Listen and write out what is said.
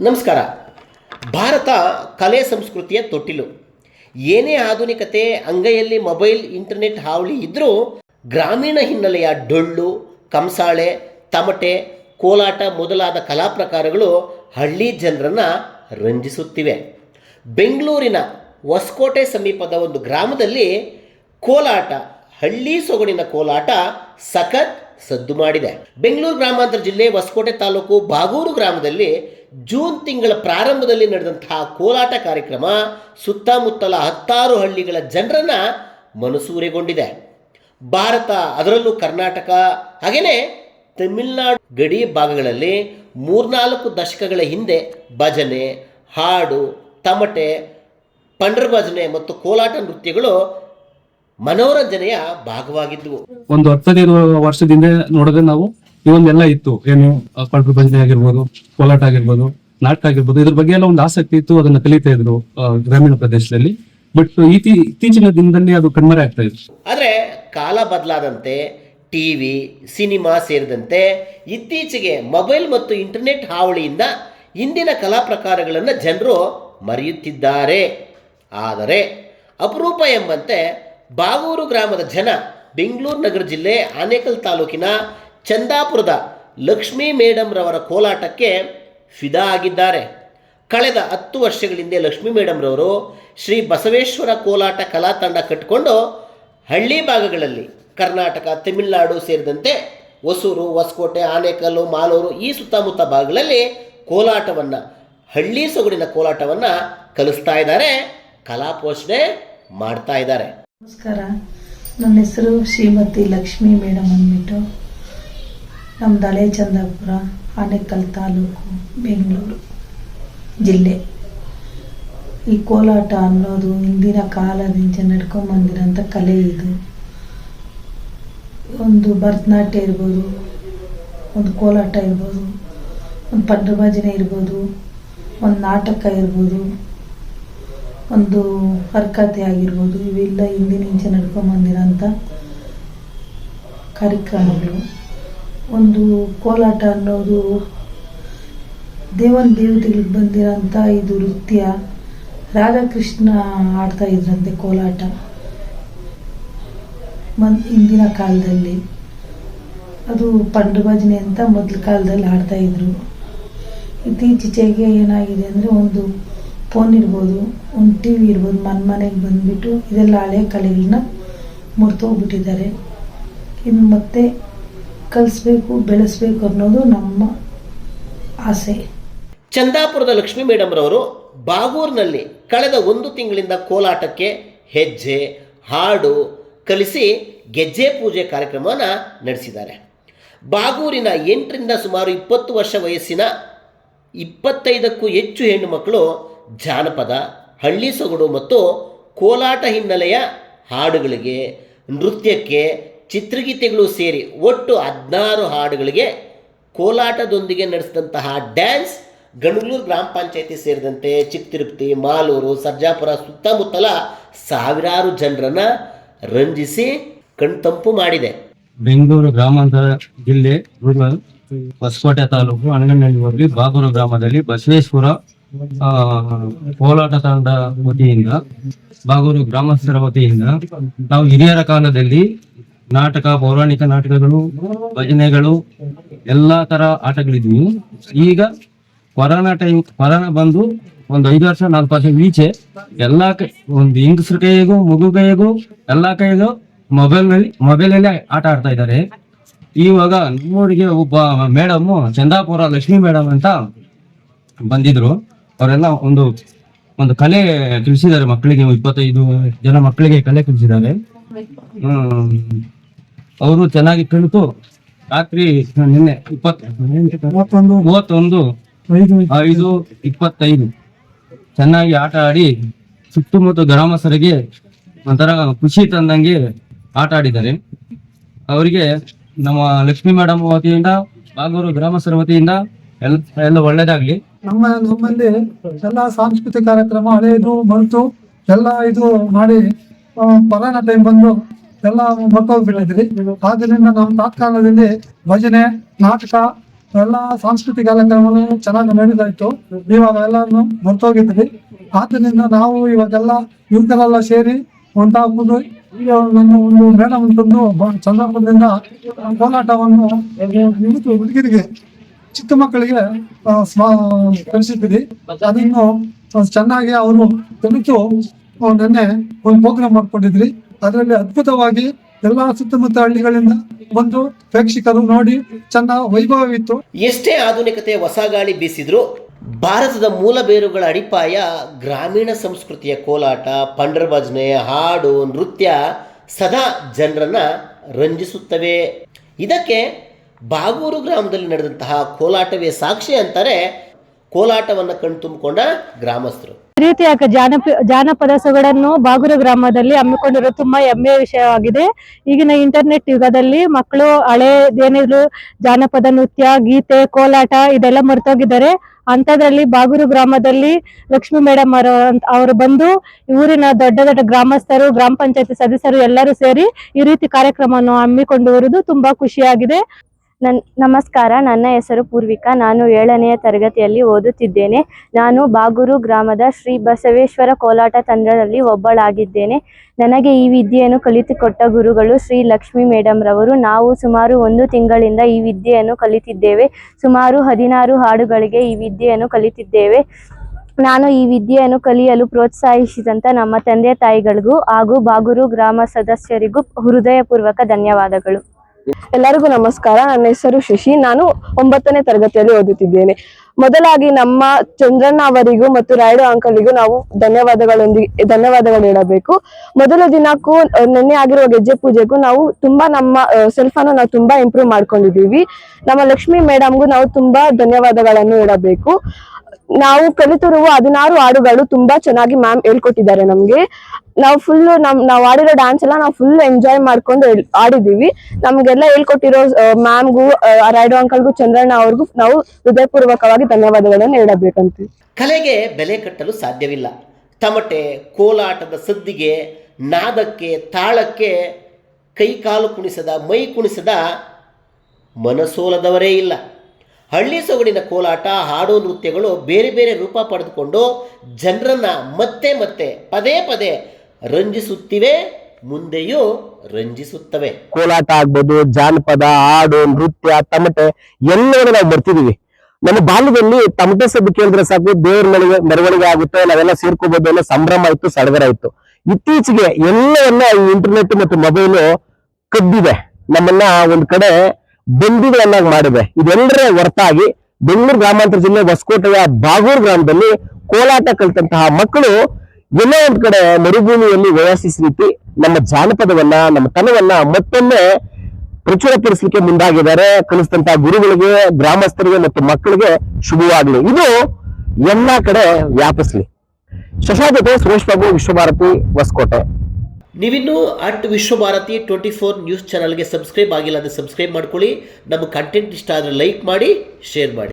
ನಮಸ್ಕಾರ. ಭಾರತ ಕಲೆ ಸಂಸ್ಕೃತಿಯ ತೊಟ್ಟಿಲು. ಏನೇ ಆಧುನಿಕತೆ, ಅಂಗೈಯಲ್ಲಿ ಮೊಬೈಲ್, ಇಂಟರ್ನೆಟ್ ಹಾವಳಿ ಇದ್ದರೂ ಗ್ರಾಮೀಣ ಹಿನ್ನೆಲೆಯ ಡೊಳ್ಳು, ಕಂಸಾಳೆ, ತಮಟೆ, ಕೋಲಾಟ ಮೊದಲಾದ ಕಲಾ ಪ್ರಕಾರಗಳು ಹಳ್ಳಿ ಜನರನ್ನು ರಂಜಿಸುತ್ತಿವೆ. ಬೆಂಗಳೂರಿನ ಹೊಸಕೋಟೆ ಸಮೀಪದ ಒಂದು ಗ್ರಾಮದಲ್ಲಿ ಕೋಲಾಟ, ಹಳ್ಳಿ ಸೊಗಡಿನ ಕೋಲಾಟ ಸಖತ್ ಸದ್ದು ಮಾಡಿದೆ. ಬೆಂಗಳೂರು ಗ್ರಾಮಾಂತರ ಜಿಲ್ಲೆ ಹೊಸಕೋಟೆ ತಾಲೂಕು ಬಾಗೂರು ಗ್ರಾಮದಲ್ಲಿ ಜೂನ್ ತಿಂಗಳ ಪ್ರಾರಂಭದಲ್ಲಿ ನಡೆದಂತಹ ಕೋಲಾಟ ಕಾರ್ಯಕ್ರಮ ಸುತ್ತಮುತ್ತಲ ಹತ್ತಾರು ಹಳ್ಳಿಗಳ ಜನರನ್ನ ಮನಸೂರೆಗೊಂಡಿದೆ. ಭಾರತ, ಅದರಲ್ಲೂ ಕರ್ನಾಟಕ ಹಾಗೆಯೇ ತಮಿಳುನಾಡು ಗಡಿ ಭಾಗಗಳಲ್ಲಿ ಮೂರ್ನಾಲ್ಕು ದಶಕಗಳ ಹಿಂದೆ ಭಜನೆ, ಹಾಡು, ತಮಟೆ ಪಂಡ್ರ ಭಜನೆ ಮತ್ತು ಕೋಲಾಟ ನೃತ್ಯಗಳು ಮನೋರಂಜನೆಯ ಭಾಗವಾಗಿದ್ದವು ಒಂದು ಹತ್ತದೈದು ವರ್ಷದಿಂದ ನೋಡಿದ್ರೆ ನಾವು ಇವೊಂದೆಲ್ಲ ಇತ್ತು. ಏನು ಪಂಡ್ರ ಭಜನೆ ಆಗಿರ್ಬೋದು ಕೋಲಾಟ ಆಗಿರ್ಬೋದು ನಾಟಕ ಆಗಿರ್ಬೋದು ಇದ್ರ ಬಗ್ಗೆ ಎಲ್ಲ ಒಂದು ಆಸಕ್ತಿ ಇತ್ತು ಅದನ್ನ ಕಲಿತಾ ಇದ್ರು ಗ್ರಾಮೀಣ ಪ್ರದೇಶದಲ್ಲಿ. ಬಟ್ ಇತಿ ಇತ್ತೀಚಿನ ದಿನದಲ್ಲಿ ಅದು ಕಣ್ಮರೆ ಆಗ್ತಾ ಇದೆ ಆದರೆ ಕಾಲ ಬದಲಾದಂತೆ ಟಿವಿ ಸಿನಿಮಾ ಸೇರಿದಂತೆ ಇತ್ತೀಚೆಗೆ ಮೊಬೈಲ್ ಮತ್ತು ಇಂಟರ್ನೆಟ್ ಹಾವಳಿಯಿಂದ ಇಂದಿನ ಕಲಾ ಪ್ರಕಾರಗಳನ್ನು ಜನರು ಮರೆಯುತ್ತಿದ್ದಾರೆ. ಆದರೆ ಅಪರೂಪ ಎಂಬಂತೆ ಬಾಗೂರು ಗ್ರಾಮದ ಜನ ಬೆಂಗಳೂರು ನಗರ ಜಿಲ್ಲೆ ಆನೇಕಲ್ ತಾಲೂಕಿನ ಚಂದಾಪುರದ ಲಕ್ಷ್ಮೀ ಮೇಡಮ್ ರವರ ಕೋಲಾಟಕ್ಕೆ ಫಿದಾ ಆಗಿದ್ದಾರೆ. ಕಳೆದ ಹತ್ತು ವರ್ಷಗಳಿಂದ ಲಕ್ಷ್ಮೀ ಮೇಡಮ್ ರವರು ಶ್ರೀ ಬಸವೇಶ್ವರ ಕೋಲಾಟ ಕಲಾ ತಂಡ ಕಟ್ಟಿಕೊಂಡು ಹಳ್ಳಿ ಭಾಗಗಳಲ್ಲಿ ಕರ್ನಾಟಕ, ತಮಿಳುನಾಡು ಸೇರಿದಂತೆ ಹೊಸೂರು, ಹೊಸಕೋಟೆ, ಆನೇಕಲ್ಲು, ಮಾಲೂರು ಈ ಸುತ್ತಮುತ್ತ ಭಾಗಗಳಲ್ಲಿ ಕೋಲಾಟವನ್ನು, ಹಳ್ಳಿ ಸೊಗಡಿನ ಕೋಲಾಟವನ್ನು ಕಲಿಸ್ತಾ ಇದ್ದಾರೆ, ಕಲಾ ಪೋಷಣೆ ಮಾಡ್ತಾ ಇದ್ದಾರೆ. ನಮಸ್ಕಾರ. ನನ್ನ ಹೆಸರು ಶ್ರೀಮತಿ ಲಕ್ಷ್ಮಿ ಮೇಡಮ್ ಅಂದ್ಬಿಟ್ಟು ನಮ್ದು ಹಳೆ ಚಂದಾಪುರ, ಆನೇಕಲ್ ತಾಲೂಕು, ಬೆಂಗಳೂರು ಜಿಲ್ಲೆ. ಈ ಕೋಲಾಟ ಅನ್ನೋದು ಹಿಂದಿನ ಕಾಲದಿಂದ ನಡ್ಕೊಂಬಂದಿರೋಂಥ ಕಲೆ ಇದು. ಒಂದು ಭರತನಾಟ್ಯ ಇರ್ಬೋದು, ಒಂದು ಕೋಲಾಟ ಇರ್ಬೋದು, ಒಂದು ಪಂಡ್ರಭಾಜನೆ ಇರ್ಬೋದು, ಒಂದು ನಾಟಕ ಇರ್ಬೋದು ಒಂದು ಹರ್ಕತೆ ಆಗಿರ್ಬೋದು, ಇವೆಲ್ಲ ಹಿಂದಿನ ಇಂಚೆ ನಡ್ಕೊಂಬಂದಿರೋಂಥ ಕಾರ್ಯಕ್ರಮಗಳು. ಒಂದು ಕೋಲಾಟ ಅನ್ನೋದು ದೇವನ ದೇವತೆಗಳಿಗೆ ಬಂದಿರೋಂಥ ಇದು ನೃತ್ಯ. ರಾಧಾಕೃಷ್ಣ ಆಡ್ತಾ ಇದ್ರಂತೆ ಕೋಲಾಟ. ಮನ್ ಹಿಂದಿನ ಕಾಲದಲ್ಲಿ. ಅದು ಪಂಡು ಭಜನೆ ಅಂತ ಮೊದಲ ಕಾಲದಲ್ಲಿ ಆಡ್ತಾ ಇದ್ರು. ಇತ್ತೀಚೆಗೆ ಏನಾಗಿದೆ ಅಂದರೆ ಒಂದು ಫೋನ್ ಇರ್ಬೋದು, ಒಂದು ಟಿ ವಿ ಇರ್ಬೋದು, ಮನೆ ಮನೆಗೆ ಬಂದುಬಿಟ್ಟು ಇದೆಲ್ಲ ಹಳೆ ಕಲೆಗಳನ್ನ ಮುರ್ತೋಗ್ಬಿಟ್ಟಿದ್ದಾರೆ ಇನ್ನು ಮತ್ತೆ ಕಲಿಸ್ಬೇಕು, ಬೆಳೆಸ್ಬೇಕು ಅನ್ನೋದು ನಮ್ಮ ಆಸೆ. ಚಂದಾಪುರದ ಲಕ್ಷ್ಮೀ ಮೇಡಮ್ ರವರು ಬಾಗೂರಿನಲ್ಲಿ ಕಳೆದ ಒಂದು ತಿಂಗಳಿಂದ ಕೋಲಾಟಕ್ಕೆ ಹೆಜ್ಜೆ, ಹಾಡು ಕಲಿಸಿ ಗೆಜ್ಜೆ ಪೂಜೆ ಕಾರ್ಯಕ್ರಮವನ್ನು ನಡೆಸಿದ್ದಾರೆ. ಬಾಗೂರಿನ ಎಂಟರಿಂದ ಸುಮಾರು ಇಪ್ಪತ್ತು ವರ್ಷ ವಯಸ್ಸಿನ ಇಪ್ಪತ್ತೈದಕ್ಕೂ ಹೆಚ್ಚು ಹೆಣ್ಣು ಮಕ್ಕಳು ಜಾನಪದ, ಹಳ್ಳಿ ಸೊಗಡು ಮತ್ತು ಕೋಲಾಟ ಹಿನ್ನೆಲೆಯ ಹಾಡುಗಳಿಗೆ, ನೃತ್ಯಕ್ಕೆ, ಚಿತ್ರಗೀತೆಗಳು ಸೇರಿ ಒಟ್ಟು ಹದಿನಾರು ಹಾಡುಗಳಿಗೆ ಕೋಲಾಟದೊಂದಿಗೆ ನಡೆಸಿದಂತಹ ಡ್ಯಾನ್ಸ್ ಗಣಗಲೂರು ಗ್ರಾಮ ಪಂಚಾಯತಿ ಸೇರಿದಂತೆ ಚಿತ್ತಿರುಪ್ತಿ ಮಾಲೂರು, ಸರ್ಜಾಪುರ ಸುತ್ತಮುತ್ತಲ ಸಾವಿರಾರು ಜನರನ್ನು ರಂಜಿಸಿ ಕಣ್ತಂಪು ಮಾಡಿದೆ. ಬೆಂಗಳೂರು ಗ್ರಾಮಾಂತರ ಜಿಲ್ಲೆ ಹೊಸಕೋಟೆ ತಾಲೂಕು ಅಣಗನಹಳ್ಳಿ ಹೋಗಿ ಬಾಗೂರು ಗ್ರಾಮದಲ್ಲಿ ಬಸವೇಶ್ವರ ಕೋಲಾಟ ತಂಡ ವತಿಯಿಂದ, ಬಾಗೂರು ಗ್ರಾಮಸ್ಥರ ವತಿಯಿಂದ, ನಾವು ಹಿರಿಯರ ಕಾಲದಲ್ಲಿ ನಾಟಕ, ಪೌರಾಣಿಕ ನಾಟಕಗಳು, ಭಜನೆಗಳು, ಎಲ್ಲಾ ತರ ಆಟಗಳಿದ್ವು. ಈಗ ಕೊರೋನಾ ಟೈಮ್, ಕೊರೋನಾ ಬಂದು ಒಂದು ಐದು ವರ್ಷ, ನಾಲ್ಕು ವರ್ಷ ಈಚೆ ಎಲ್ಲಾ ಕೈ, ಒಂದು ಹೆಂಗಸ್ರ ಕೈಗೂ, ಮಗು ಕೈಗೂ, ಎಲ್ಲಾ ಕೈಗೂ ಮೊಬೈಲ್ನಲ್ಲಿ ಆಟ ಆಡ್ತಾ ಇದ್ದಾರೆ. ಇವಾಗ ನಮ್ಮೂರಿಗೆ ಒಬ್ಬ ಮೇಡಮ್, ಚಂದಾಪುರ ಲಕ್ಷ್ಮಿ ಮೇಡಮ್ ಅಂತ ಬಂದಿದ್ರು. ಅವರೆಲ್ಲ ಒಂದು ಒಂದು ಕಲೆ ತಿಳಿಸಿದ್ದಾರೆ ಮಕ್ಕಳಿಗೆ ಇಪ್ಪತ್ತೈದು ಜನ ಮಕ್ಕಳಿಗೆ ಕಲೆ ತಿಳಿಸಿದ್ದಾರೆ. ಹ್ಮ್ ಅವರು ಚೆನ್ನಾಗಿ ಕಲಿತು ರಾತ್ರಿ ನಿನ್ನೆ ಇಪ್ಪತ್ತೊಂದು ಮೂವತ್ತೊಂದು ಐದು ಇಪ್ಪತ್ತೈದು. ಚೆನ್ನಾಗಿ ಆಟ ಆಡಿ ಸುತ್ತಮುತ್ತ ಗ್ರಾಮಸ್ಥರಿಗೆ ಒಂಥರ ಖುಷಿ ತಂದಂಗೆ ಆಟ ಆಡಿದ್ದಾರೆ. ಅವರಿಗೆ ನಮ್ಮ ಲಕ್ಷ್ಮೀ ಮೇಡಮ್ ವತಿಯಿಂದ ಬಾಗೂರು ಗ್ರಾಮಸ್ಥರ ವತಿಯಿಂದ ಎಲ್ಲ ಎಲ್ಲ ಒಳ್ಳೇದಾಗ್ಲಿ. ನಮ್ಮ ನಮ್ಮಲ್ಲಿ ಎಲ್ಲ ಸಾಂಸ್ಕೃತಿಕ ಕಾರ್ಯಕ್ರಮ ಹಳೆಯದು ಮರೆತು ಎಲ್ಲ ಇದು ಮಾಡಿ ಕೊರೋನಾ ಟೈಮ್ ಬಂದು ಎಲ್ಲ ಮರ್ತೋಗ್ಬಿಟ್ಟಿದ್ರಿ. ಆದ್ದರಿಂದ ನಮ್ಮ ತಾತ್ಕಾಲದಲ್ಲಿ ಭಜನೆ, ನಾಟಕ, ಎಲ್ಲ ಸಾಂಸ್ಕೃತಿಕ ಕಾರ್ಯಕ್ರಮಗಳು ಚೆನ್ನಾಗಿ ನಡೀತಾ ಇತ್ತು. ಇವಾಗ ಎಲ್ಲಾನು ಮರ್ತೋಗಿದ್ರಿ. ಆದ್ದರಿಂದ ನಾವು ಇವಾಗೆಲ್ಲ ಯುವಕರೆಲ್ಲ ಸೇರಿ ಒಂದಾಗ್ಬೋದು ಈಗ ನಮ್ಮ ಒಂದು ಮೇಡಮ್ ತಂದು ಬ- ಚಂದ್ರಪುರದಿಂದ ಕೋಲಾಟವನ್ನು ಹುಡುಗರಿಗೆ. ಚಿಕ್ಕ ಮಕ್ಕಳಿಗೆ ಕಲಿಸಿದ್ದೀರಿ. ಅದನ್ನು ಚೆನ್ನಾಗಿ ಅವರು ಕಲಿತು ನಿನ್ನೆ ಒಂದು ಪ್ರೋಗ್ರಾಮ್ ಮಾಡ್ಕೊಂಡಿದ್ರಿ. ಅದರಲ್ಲಿ ಅದ್ಭುತವಾಗಿ ಎಲ್ಲಾ ಸುತ್ತಮುತ್ತ ಹಳ್ಳಿಗಳಿಂದ ಬಂದು ಪ್ರೇಕ್ಷಕರು ನೋಡಿ ಚೆನ್ನಾಗಿ ವೈಭವವಿತ್ತು ಎಷ್ಟೇ ಆಧುನಿಕತೆ ಹೊಸ ಗಾಳಿ ಬೀಸಿದ್ರು ಭಾರತದ ಮೂಲ ಬೇರುಗಳ ಅಡಿಪಾಯ ಗ್ರಾಮೀಣ ಸಂಸ್ಕೃತಿಯ ಕೋಲಾಟ ಪಂಡರ್ಭಜನೆ ಭಜನೆ, ಹಾಡು, ನೃತ್ಯ ಸದಾ ಜನರನ್ನ ರಂಜಿಸುತ್ತವೆ. ಇದಕ್ಕೆ ಬಾಗೂರು ಗ್ರಾಮದಲ್ಲಿ ನಡೆದಂತಹ ಕೋಲಾಟವೇ ಸಾಕ್ಷಿ ಅಂತಾರೆ ಕೋಲಾಟವನ್ನು ಕಣ್ತುಂಬಿಕೊಂಡ ಗ್ರಾಮಸ್ಥರು. ರೀತಿಯ ಜಾನಪ, ಜಾನಪದ ಸೊಗಡನ್ನು ಬಾಗೂರು ಗ್ರಾಮದಲ್ಲಿ ಹಮ್ಮಿಕೊಂಡಿರೋದು ತುಂಬಾ ಹೆಮ್ಮೆಯ ವಿಷಯವಾಗಿದೆ. ಈಗಿನ ಇಂಟರ್ನೆಟ್ ಯುಗದಲ್ಲಿ ಮಕ್ಕಳು ಹಳೇದೇನಿದ್ರು ಜಾನಪದ ನೃತ್ಯ, ಗೀತೆ, ಕೋಲಾಟ ಇದೆಲ್ಲ ಮರೆತೋಗಿದ್ದಾರೆ. ಅಂಥದ್ರಲ್ಲಿ ಬಾಗೂರು ಗ್ರಾಮದಲ್ಲಿ ಲಕ್ಷ್ಮಿ ಮೇಡಮ್ ಅವರು ಅವರು ಬಂದು ಊರಿನ ದೊಡ್ಡ ದೊಡ್ಡ ಗ್ರಾಮಸ್ಥರು, ಗ್ರಾಮ ಪಂಚಾಯತಿ ಸದಸ್ಯರು ಎಲ್ಲರೂ ಸೇರಿ ಈ ರೀತಿ ಕಾರ್ಯಕ್ರಮವನ್ನು ಹಮ್ಮಿಕೊಂಡು ತುಂಬಾ ಖುಷಿಯಾಗಿದೆ. ನನ್, ನಮಸ್ಕಾರ. ನನ್ನ ಹೆಸರು ಪೂರ್ವಿಕಾ. ನಾನು ಏಳನೆಯ ತರಗತಿಯಲ್ಲಿ ಓದುತ್ತಿದ್ದೇನೆ. ನಾನು ಬಾಗೂರು ಗ್ರಾಮದ ಶ್ರೀ ಬಸವೇಶ್ವರ ಕೋಲಾಟ ತಂಡದಲ್ಲಿ ಒಬ್ಬಳಾಗಿದ್ದೇನೆ. ನನಗೆ ಈ ವಿದ್ಯೆಯನ್ನು ಕಲಿತುಕೊಟ್ಟ ಗುರುಗಳು ಶ್ರೀ ಲಕ್ಷ್ಮೀ ಮೇಡಮ್ ರವರು. ನಾವು ಸುಮಾರು ಒಂದು ತಿಂಗಳಿಂದ ಈ ವಿದ್ಯೆಯನ್ನು ಕಲಿತಿದ್ದೇವೆ. ಸುಮಾರು ಹದಿನಾರು ಹಾಡುಗಳಿಗೆ ಈ ವಿದ್ಯೆಯನ್ನು ಕಲಿತಿದ್ದೇವೆ. ನಾನು ಈ ವಿದ್ಯೆಯನ್ನು ಕಲಿಯಲು ಪ್ರೋತ್ಸಾಹಿಸಿದಂತ ನಮ್ಮ ತಂದೆ ತಾಯಿಗಳಿಗೂ ಹಾಗೂ ಬಾಗೂರು ಗ್ರಾಮ ಸದಸ್ಯರಿಗೂ ಹೃದಯಪೂರ್ವಕ ಧನ್ಯವಾದಗಳು. ಎಲ್ಲರಿಗೂ ನಮಸ್ಕಾರ. ನನ್ನ ಹೆಸರು ಶಶಿ. ನಾನು ಒಂಬತ್ತನೇ ತರಗತಿಯಲ್ಲಿ ಓದುತ್ತಿದ್ದೇನೆ. ಮೊದಲಾಗಿ ನಮ್ಮ ಚಂದ್ರಣ್ಣ ಅವರಿಗೂ ಮತ್ತು ರಾಯ್ಡು ಅಂಕಲಿಗೂ ನಾವು ಧನ್ಯವಾದಗಳೊಂದಿಗೆ ಧನ್ಯವಾದಗಳು ಹೇಳಬೇಕು. ಮೊದಲ ದಿನಕ್ಕೂ ನಿನ್ನೆ ಆಗಿರುವ ಗೆಜ್ಜೆ ಪೂಜೆಗೂ ನಾವು ತುಂಬಾ ನಮ್ಮ ಸೆಲ್ಫ್ ಅನ್ನು ನಾವು ತುಂಬಾ ಇಂಪ್ರೂವ್ ಮಾಡ್ಕೊಂಡಿದ್ದೀವಿ. ನಮ್ಮ ಲಕ್ಷ್ಮಿ ಮೇಡಮ್ಗೂ ನಾವು ತುಂಬಾ ಧನ್ಯವಾದಗಳನ್ನು ಹೇಳಬೇಕು. ನಾವು ಕಲಿತಿರುವ ಹದಿನಾರು ಹಾಡುಗಳು ತುಂಬಾ ಚೆನ್ನಾಗಿ ಮ್ಯಾಮ್ ಹೇಳ್ಕೊಟ್ಟಿದ್ದಾರೆ ನಮ್ಗೆ. ನಾವು ಫುಲ್ ನಮ್, ನಾವು ಆಡಿರೋ ಡ್ಯಾನ್ಸ್ ಎಲ್ಲ ನಾವು ಫುಲ್ ಎಂಜಾಯ್ ಮಾಡ್ಕೊಂಡು ಆಡಿದೀವಿ ನಮ್ಗೆಲ್ಲ ಹೇಳ್ಕೊಟ್ಟಿರೋ ಮ್ಯಾಮ್ಗೂ ರಾಯ್ಡು ಅಂಕಲ್ಗೂ ಚಂದ್ರಣ್ಣ ಅವ್ರಿಗೂ ನಾವು ಹೃದಯಪೂರ್ವಕವಾಗಿ ಧನ್ಯವಾದಗಳನ್ನು ಹೇಳಬೇಕಂತ. ಕಲೆಗೆ ಬೆಲೆ ಕಟ್ಟಲು ಸಾಧ್ಯವಿಲ್ಲ. ತಮಟೆ, ಕೋಲಾಟದ ಸದ್ದಿಗೆ, ನಾದಕ್ಕೆ, ತಾಳಕ್ಕೆ ಕೈಕಾಲು ಕುಣಿಸದ, ಮೈ ಕುಣಿಸದ ಮನಸೋಲದವರೇ ಇಲ್ಲ. ಹಳ್ಳಿ ಸೊಗಡಿನ ಕೋಲಾಟ, ಹಾಡು ನೃತ್ಯಗಳು ಬೇರೆ ಬೇರೆ ರೂಪ ಪಡೆದುಕೊಂಡು ಜನರನ್ನು ಮತ್ತೆ ಮತ್ತೆ ಪದೇ ಪದೇ ರಂಜಿಸುತ್ತಿವೆ, ಮುಂದೆಯೂ ರಂಜಿಸುತ್ತವೆ. ಕೋಲಾಟ ಆಗ್ಬೋದು, ಜಾನಪದ, ಹಾಡು, ನೃತ್ಯ, ತಮಟೆ ಎಲ್ಲವನ್ನು ನಾವು ಬರ್ತಿದೀವಿ ನಮ್ಮ ಬಾಲ್ಯದಲ್ಲಿ ತಮಟೆ ಸದ್ದು ಕೇಳಿದ್ರೆ ಸಾಕು, ದೇವ್ರ ಮನೆಗೆ ಮೆರವಣಿಗೆ ಆಗುತ್ತೆ, ನಾವೆಲ್ಲ ಸೇರ್ಕೋಬಹುದು ಅನ್ನೋ ಸಂಭ್ರಮ ಆಯ್ತು ಸಡಗರ ಆಯ್ತು ಇತ್ತೀಚೆಗೆ ಎಲ್ಲವನ್ನ ಇಂಟರ್ನೆಟ್ ಮತ್ತು ಮೊಬೈಲ್ ಕದ್ದಿದೆ ನಮ್ಮನ್ನ ಒಂದ್ ಕಡೆ ಬಂದಿಗಳನ್ನಾಗಿ ಮಾಡಿದೆ ಇದೆಲ್ಲರ ಹೊರತಾಗಿ ಬೆಂಗಳೂರು ಗ್ರಾಮಾಂತರ ಜಿಲ್ಲೆ ಹೊಸಕೋಟೆಯ ಬಾಗೂರು ಗ್ರಾಮದಲ್ಲಿ ಕೋಲಾಟ ಕಲಿತಂತಹ ಮಕ್ಕಳು ಎಲ್ಲೋ ಒಂದ್ ಕಡೆ ಮರುಭೂಮಿಯಲ್ಲಿ ಓಯಾಸಿಸ್ ರೀತಿ ನಮ್ಮ ಜಾನಪದವನ್ನ, ನಮ್ಮ ತನವನ್ನ ಮತ್ತೊಮ್ಮೆ ಪ್ರಚುರಪಡಿಸಲಿಕ್ಕೆ ಮುಂದಾಗಿದ್ದಾರೆ. ಕಲಿಸಿದಂತಹ ಗುರುಗಳಿಗೆ, ಗ್ರಾಮಸ್ಥರಿಗೆ ಮತ್ತು ಮಕ್ಕಳಿಗೆ ಶುಭವಾಗಲಿ. ಇದು ಎಲ್ಲಾ ಕಡೆ ವ್ಯಾಪಿಸ್ಲಿ. ಶಶಾ ಜೊತೆ ಸುರೇಶ್ ಬಾಬು, ವಿಶ್ವಭಾರತಿ, ಹೊಸಕೋಟೆ. ನೀವಿನ್ನೂ at Vishwabharathi twenty four news ಚಾನಲ್ಗೆ ಸಬ್ಸ್ಕ್ರೈಬ್ ಆಗಿಲ್ಲ ಅಂದರೆ ಸಬ್ಸ್ಕ್ರೈಬ್ ಮಾಡ್ಕೊಳ್ಳಿ. ನಮ್ಮ ಕಂಟೆಂಟ್ ಇಷ್ಟ ಆದರೆ ಲೈಕ್ ಮಾಡಿ ಶೇರ್ ಮಾಡಿ.